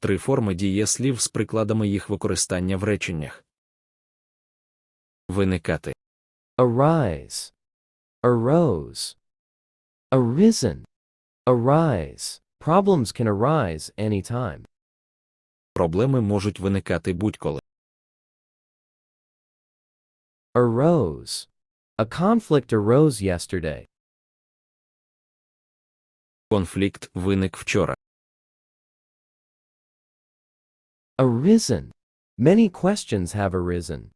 Три форми дієслів з прикладами їх використання в реченнях. Виникати. arise, arose, arisen, arise. Problems can arise anytime. Проблеми можуть виникати будь-коли. Arose. A conflict arose yesterday. Конфлікт виник вчора. Arisen. Many questions have arisen.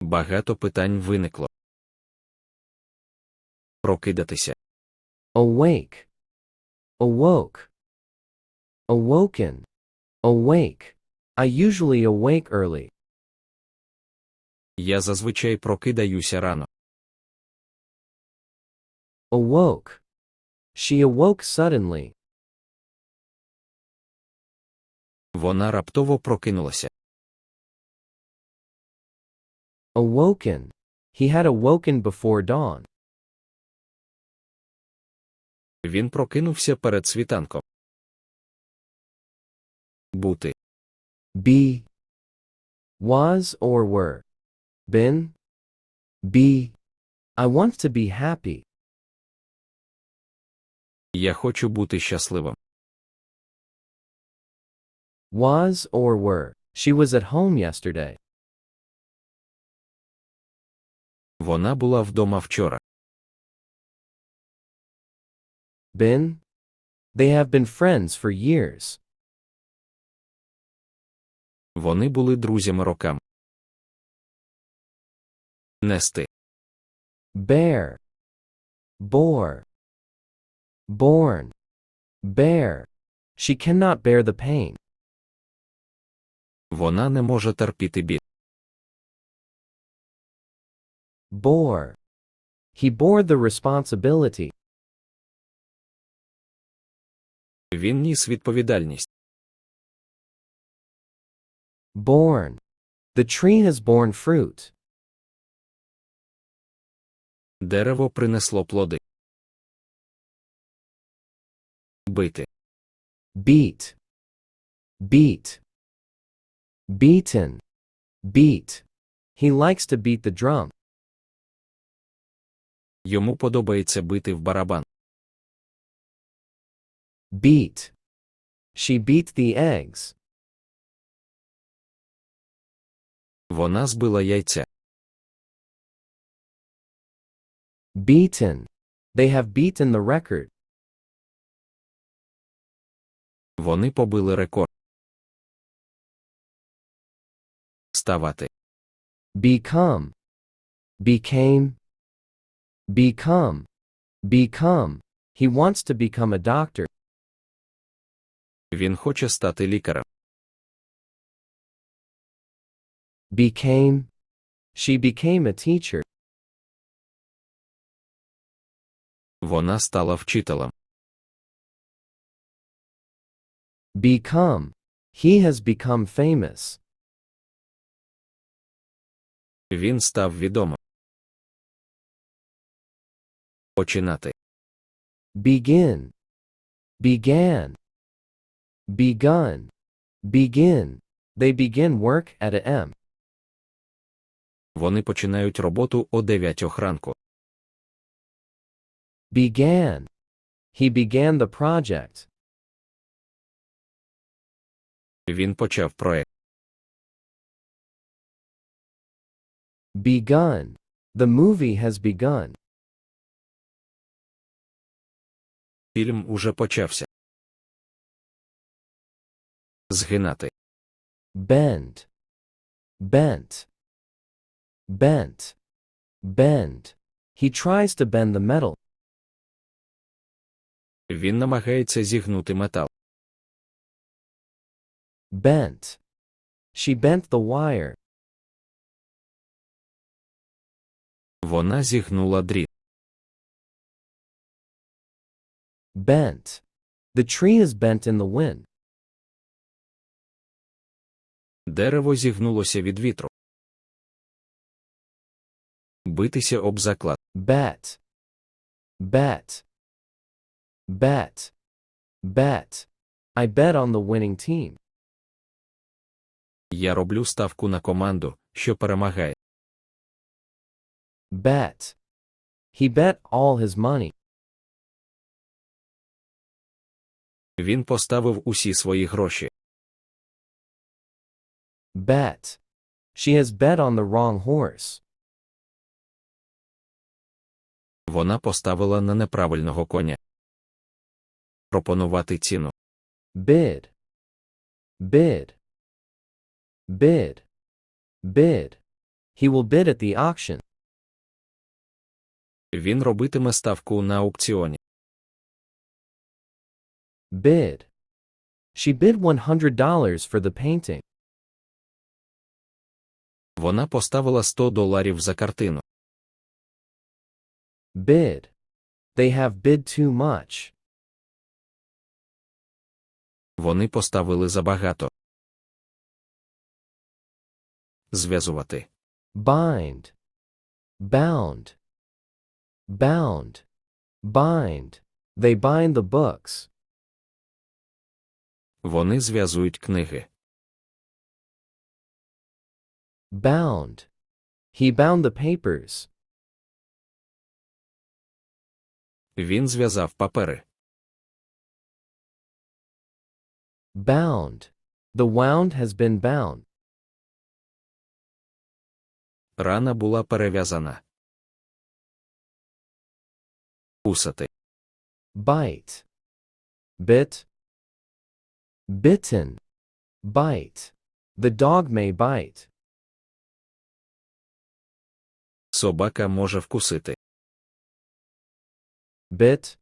Багато питань виникло. Прокидатися. Awake. Awoke. Awoken. Awake. I usually awake early. Я зазвичай прокидаюся рано. Awoke. She awoke suddenly. Вона раптово прокинулася. Awoken. He had awoken before dawn. Він прокинувся перед світанком. Бути. Be. Was or were. Been. Be. I want to be happy. Я хочу бути щасливим. Was or were. She was at home yesterday. Вона була вдома вчора. Been. They have been friends for years. Вони були друзями роками. Нести. Bear. Bore. Born. Bear. She cannot bear the pain. Вона не може терпіти біль. Bore. He bore the responsibility. Він ніс відповідальність. Born. The tree has borne fruit. Дерево принесло плоди. Бити. Beat. Beat. Beaten. Beat. He likes to beat the drum. Йому подобається бити в барабан. Beat. She beat the eggs. Вона збила яйця. Beaten. They have beaten the record. Вони побили рекорд. Ставати. Become. Became. Become. Become. He wants to become a doctor. Він хоче стати лікарем. Became. She became a teacher. Вона стала вчителем. Become. He has become famous. Він став відомим. Починати. Begin. Began. Begun. Begin. They begin work at a M. Вони починають роботу о 9 ранку. Began. He began the project. Він почав проект. Begun. The movie has begun. Фільм уже почався. Згинати. Bend. Bent. Bent. Bend. He tries to bend the metal. Він намагається зігнути метал. Bent. She bent the wire. Вона зігнула дріт. Bent. The tree is bent in the wind. Дерево зігнулося від вітру. Битися об заклад. Bet. Bet. Bet. Bet. I bet on the winning team. Я роблю ставку на команду, що перемагає. Bet. He bet all his money. Він поставив усі свої гроші. Bet. She has bet on the wrong horse. Вона поставила на неправильного коня. Пропонувати ціну. Bid. Bid. Bid. Bid. He will bid at the auction. Він робитиме ставку на аукціоні. Bid. She bid $100 for the painting. Вона поставила 100 доларів за картину. Bid. They have bid too much. Вони поставили забагато. Зв'язувати. Bind. Bound. Bound. Bind. They bind the books. Вони зв'язують книги. Bound. He bound the papers. Він зв'язав папери. Bound. The wound has been bound. Рана була перев'язана. Кусати. Bite. Bit. Bitten. Bite. The dog may bite. Собака може вкусити. Bit.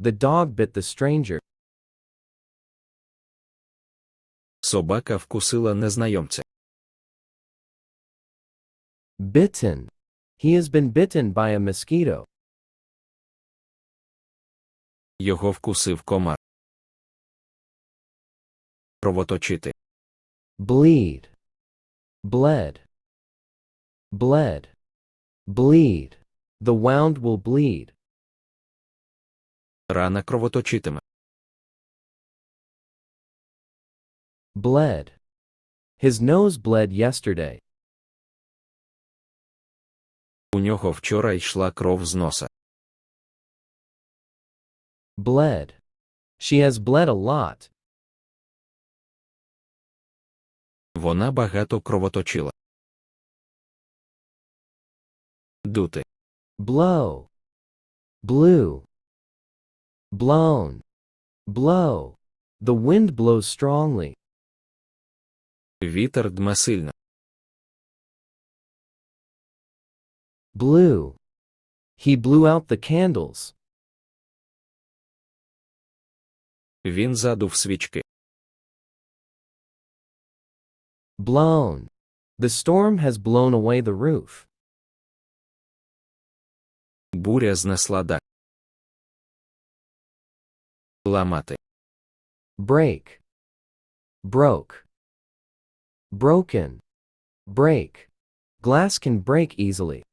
The dog bit the stranger. Собака вкусила незнайомця. Bitten. He has been bitten by a mosquito. Його вкусив комар. Кровоточити. Bleed. Bled. Bled. Bleed. The wound will bleed. Рана кровоточитиме. Bled. His nose bled yesterday. У нього вчора йшла кров з носа. Bled. She has bled a lot. Вона багато кровоточила. Дути. Blow. Blew. Blown. Blow. The wind blows strongly. Вітер дме сильно. Blew. He blew out the candles. Він задув свічки. Blown. The storm has blown away the roof. Буря знесла дах. Ламати. Break. Broke. Broken. Break. Glass can break easily.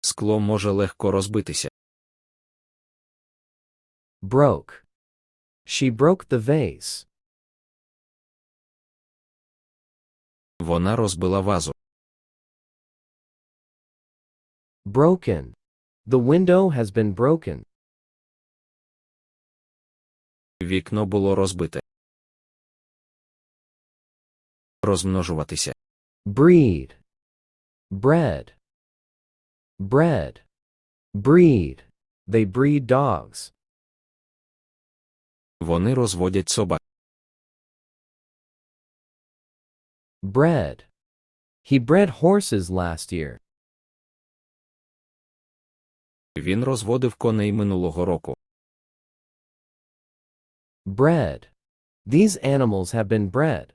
Скло може легко розбитися. Broke. She broke the vase. Вона розбила вазу. Broken. The window has been broken. Вікно було розбите. Розмножуватися. Breed. Bread. Bread. Breed. They breed dogs. Вони розводять собак. Bred. He bred horses last year. Він розводив коней минулого року. Bred. These animals have been bred.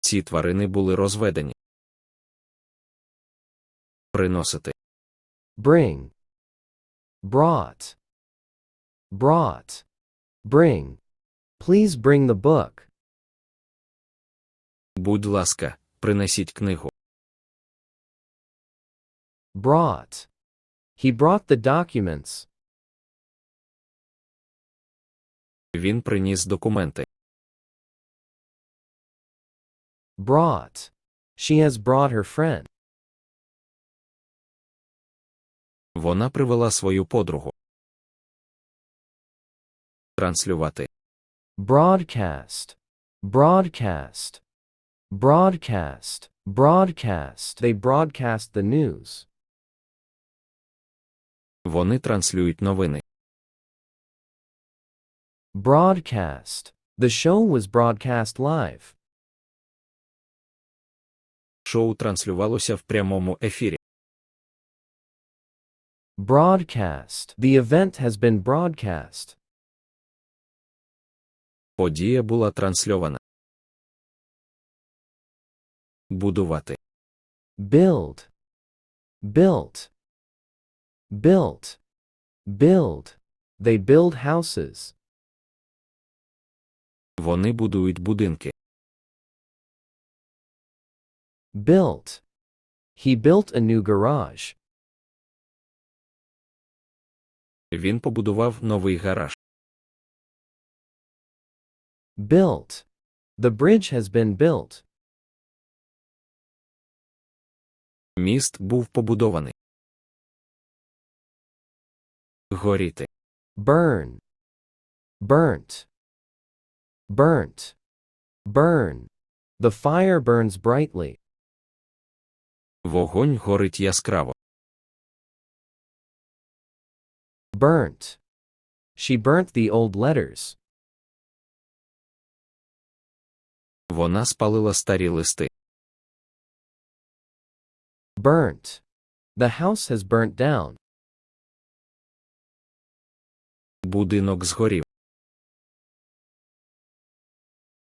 Ці тварини були розведені. Приносити. Bring. Brought. Brought. Bring. Please bring the book. Будь ласка, принесіть книгу. Brought. He brought the documents. Він приніс документи. Brought. She has brought her friend. Вона привела свою подругу. Транслювати. Broadcast. Broadcast. Broadcast. Broadcast. They broadcast the news. Вони транслюють новини. Broadcast. The show was broadcast live. Шоу транслювалося в прямому ефірі. Broadcast. The event has been broadcast. Подія була трансльована. Будувати. Build. Built. Built. Build. They build houses. Вони будують будинки. Built. He built a new garage. Він побудував новий гараж. Built. The bridge has been built. Міст був побудований. Горіти. Burn. Burnt. Burnt. Burn. The fire burns brightly. Вогонь горить яскраво. Burnt. She burnt the old letters. Вона спалила старі листи. Burnt. The house has burnt down. Будинок згорів.